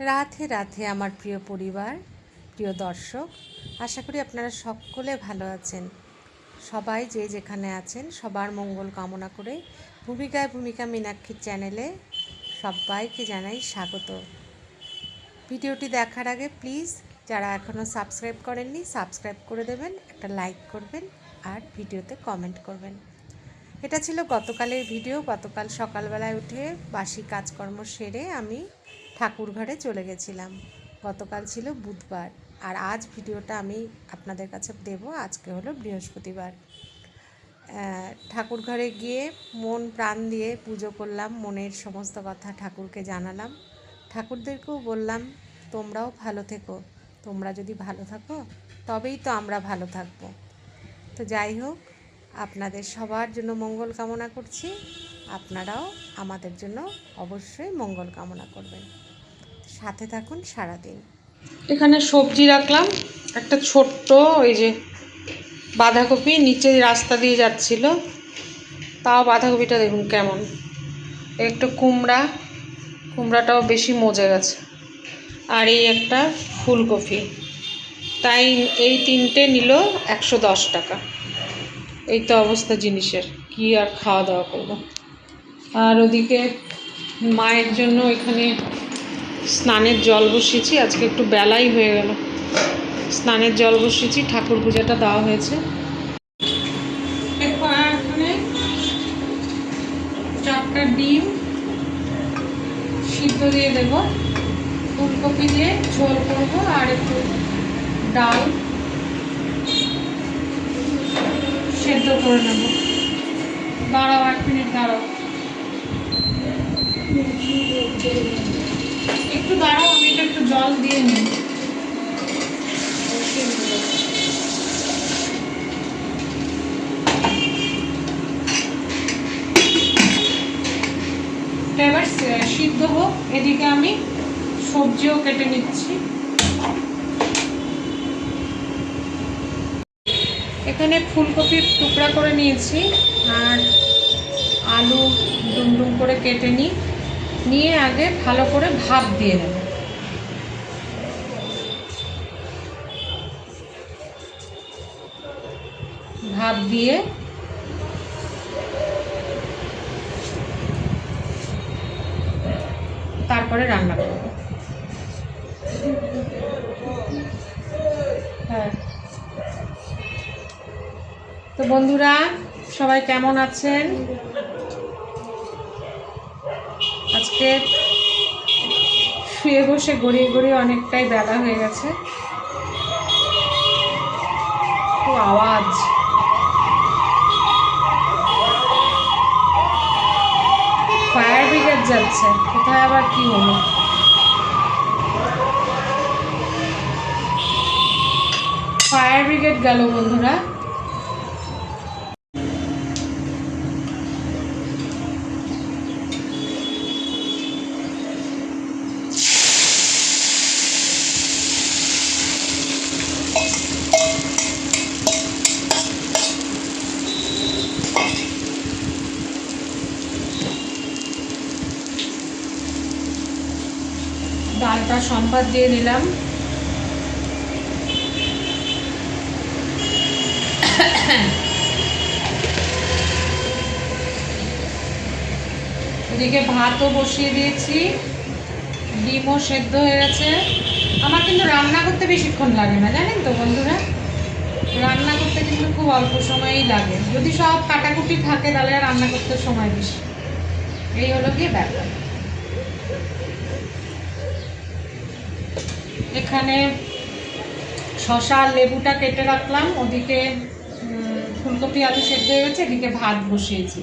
রাধে রাধে আমার প্রিয় পরিবার, প্রিয় দর্শক। আশা করি আপনারা সকলে ভালো আছেন। সবাই যে যেখানে আছেন, সবার মঙ্গল কামনা করে ভূমিকায় ভূমিকা মীনাক্ষীর চ্যানেলে সবাইকে জানাই স্বাগত। ভিডিওটি দেখার আগে প্লিজ যারা এখনও সাবস্ক্রাইব করেননি, সাবস্ক্রাইব করে দেবেন, একটা লাইক করবেন আর ভিডিওতে কমেন্ট করবেন। এটা ছিল গতকালের ভিডিও। গতকাল সকালবেলায় উঠে বাসি কাজকর্ম সেরে আমি ঠাকুর ঘরে চলে গেছিলাম। গতকাল ছিল বুধবার। আর আজ ভিডিওটা আমি আপনাদের কাছে দেব। আজকে হলো বৃহস্পতিবার। ঠাকুর ঘরে গিয়ে মন প্রাণ দিয়ে পুজো করলাম। মনের সমস্ত কথা ঠাকুরকে জানালাম। ঠাকুরদেরকেও বললাম, তোমরাও ভালো থেকো। তোমরা যদি ভালো থাকো, তবেই তো আমরা ভালো থাকব। তো যাই হোক, আপনাদের সবার জন্য মঙ্গল কামনা করছি। আপনারাও আমাদের জন্য অবশ্যই মঙ্গল কামনা করবেন। সাথে থাকুন সারাদিন। এখানে সবজি রাখলাম, একটা ছোট্ট ওই যে বাঁধাকপি নিচে রাস্তা দিয়ে যাচ্ছিল, তাও বাঁধাকপিটা দেখুন কেমন। একটু কুমড়া, কুমড়াটাও বেশি মজে গেছে। আর এই একটা ফুলকপি, তাই এই তিনটে নিল একশো দশ টাকা। এই তো অবস্থা জিনিসের, কি আর খাওয়া দাওয়া করব। আর ওদিকে মায়ের জন্য এখানে স্নানের জল বসিয়েছি। আজকে একটু বেলাই হয়ে গেল। স্নানের জল বসিয়েছি, ঠাকুর পূজাটা দেওয়া হয়েছে। এখানে চারটা ডিম সিদ্ধ দিয়ে দেব। ফুলকপি দিয়ে ঝোল করব আর একটু ডাল সেদ্ধ করে নেব। দাঁড়াও এক মিনিট, দাঁড়াও। একটু দাঁড়াও, আমি এটা একটু জল দিয়ে নিই। এবার সিদ্ধ হোক, এদিকে আমি সবজিও কেটে নিচ্ছি। এখানে ফুলকপি টুকরা করে নিয়েছি, আর আলু ডুমডুম করে কেটে নিই। নিয়ে আগে ভালো করে ভাপ দিয়ে নেব। ভাপ দিয়ে তারপরে রান্না করব। হ্যাঁ। তো বন্ধুরা, সবাই কেমন আছেন? আজকে শুয়ে বসে গড়িয়ে গড়িয়ে অনেকটাই বেলা হয়ে গেছে। খুব আওয়াজ। ফায়ার ব্রিগেড যাচ্ছে। কোথায় আবার কি হলো? ফায়ার ব্রিগেড গেল বন্ধুরা। ডালটা সম্পাদ দিয়ে নিলাম। এদিকে ভাতও বসিয়ে দিয়েছি। ডিমও সেদ্ধ হয়ে গেছে। আমার কিন্তু রান্না করতে বেশিক্ষণ লাগে না, জানেন তো বন্ধুরা? রান্না করতে কিন্তু খুব অল্প সময়ই লাগে। যদি সব কাটাকুটি থাকে, তাহলে রান্না করতে সময় বেশি। এই হলো গিয়ে ব্যাপার। এখানে শশা লেবুটা কেটে রাখলাম, ওদিকে ফুলকপি, আলু সেদ্ধ হয়ে গেছে, এদিকে ভাত বসিয়েছি।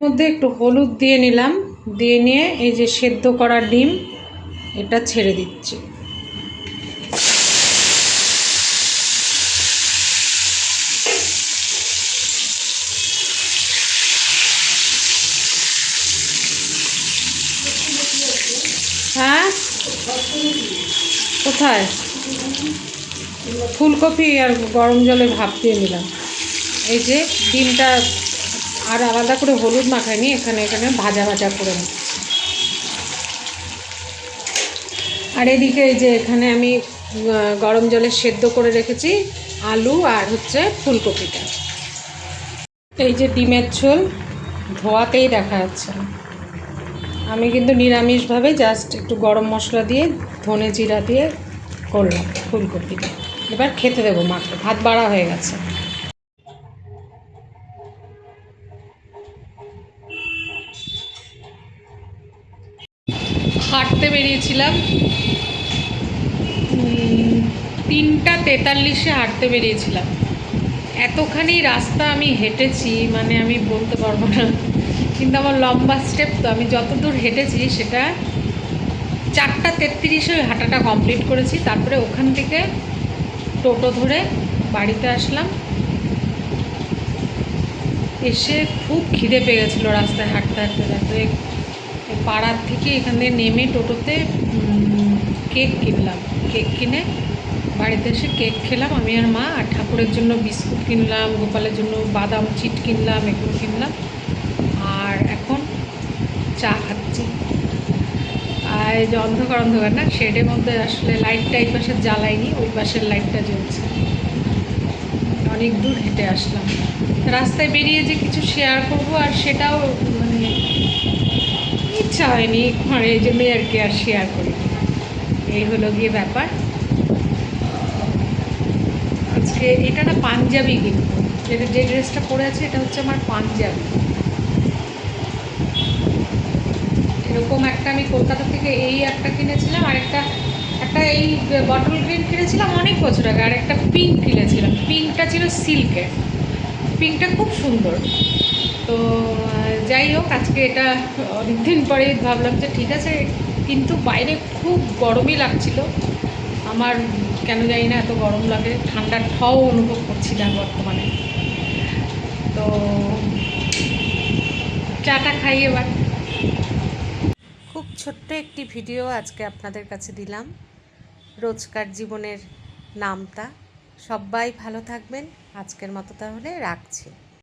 মধ্যে একটু হলুদ দিয়ে নিলাম, দিয়ে নিয়ে এই যে সেদ্ধ করা ডিম, এটা ছেড়ে দিচ্ছি হ্যাঁ কোথায়? ফুলকপি আর গরম জলে ভাপ দিয়ে নিলাম। এই যে ডিমটা আর আলাদা করে হলুদ মাখাইনি, এখানে এখানে ভাজা ভাজা করে নিচ্ছি আর এদিকে এই যে এখানে আমি গরম জলে সেদ্ধ করে রেখেছি আলু আর হচ্ছে ফুলকপিটা। এই যে ডিমের ঝোল ধোয়াতেই দেখা যাচ্ছে। না আমি কিন্তু নিরামিষভাবে জাস্ট একটু গরম মশলা দিয়ে, ধনে জিরা দিয়ে করলাম ফুলকপিটা এবার খেতে দেবো মাকে, ভাত বাড়া হয়ে গেছে। হাঁটতে বেরিয়েছিলাম তিনটা তেতাল্লিশে হাঁটতে বেরিয়েছিলাম। এতখানি রাস্তা আমি হেঁটেছি মানে আমি বলতে পারব না। কিন্তু আমার লম্বা স্টেপ তো, আমি যতদূর হেঁটেছি সেটা চারটা তেত্রিশে ওই হাঁটাটা কমপ্লিট করেছি। তারপরে ওখান থেকে টোটো ধরে বাড়িতে আসলাম। এসে খুব খিদে পেয়ে গেছিল রাস্তায় হাঁটতে হাঁটতে। তারপরে পাড়ার থেকে এখান থেকে নেমে টোটোতে কেক কিনলাম। কেক কিনে বাড়িতে এসে কেক খেলাম। আমি আর মা আর ঠাকুরের জন্য বিস্কুট কিনলাম, গোপালের জন্য বাদাম চিট কিনলাম, এগুলো কিনলাম। চা খাচ্ছি। আর যে অন্ধকার অন্ধকার না, শেডের মধ্যে আসলে লাইটটা এই পাশে জ্বালাইনি ওই পাশের লাইটটা জ্বলছে। অনেক দূর হেঁটে আসলাম। রাস্তায় বেরিয়ে যে কিছু শেয়ার করব, আর সেটাও মানে ইচ্ছা হয়নি আর যে জন্যই আর কি আর শেয়ার করি। এই হলো গিয়ে ব্যাপার। আজকে এটা না পাঞ্জাবি কিন্তু যেটা যে ড্রেসটা পরে আছে, এটা হচ্ছে আমার পাঞ্জাবি। এরকম একটা আমি কলকাতা থেকে এই একটা কিনেছিলাম, আর একটা একটা এই বটল গ্রিন কিনেছিলাম অনেক বছর আগে, আর একটা পিঙ্ক কিনেছিলাম। পিঙ্কটা ছিল সিল্কের পিঙ্কটা খুব সুন্দর। তো, যাই হোক, আজকে এটা অনেকদিন পরে ভাবলাম যে ঠিক আছে, কিন্তু বাইরে খুব গরমই লাগছিল। আমার কেন জানি না এত গরম লাগে, ঠান্ডার ঠাও অনুভব করছি না বর্তমানে। তো চাটা খাই এবার। ছোট্ট একটি ভিডিও আজকে আপনাদের কাছে দিলাম। রোজকার জীবনের নামটা সবাই ভালো থাকবেন। আজকের মতো তাহলে রাখছি।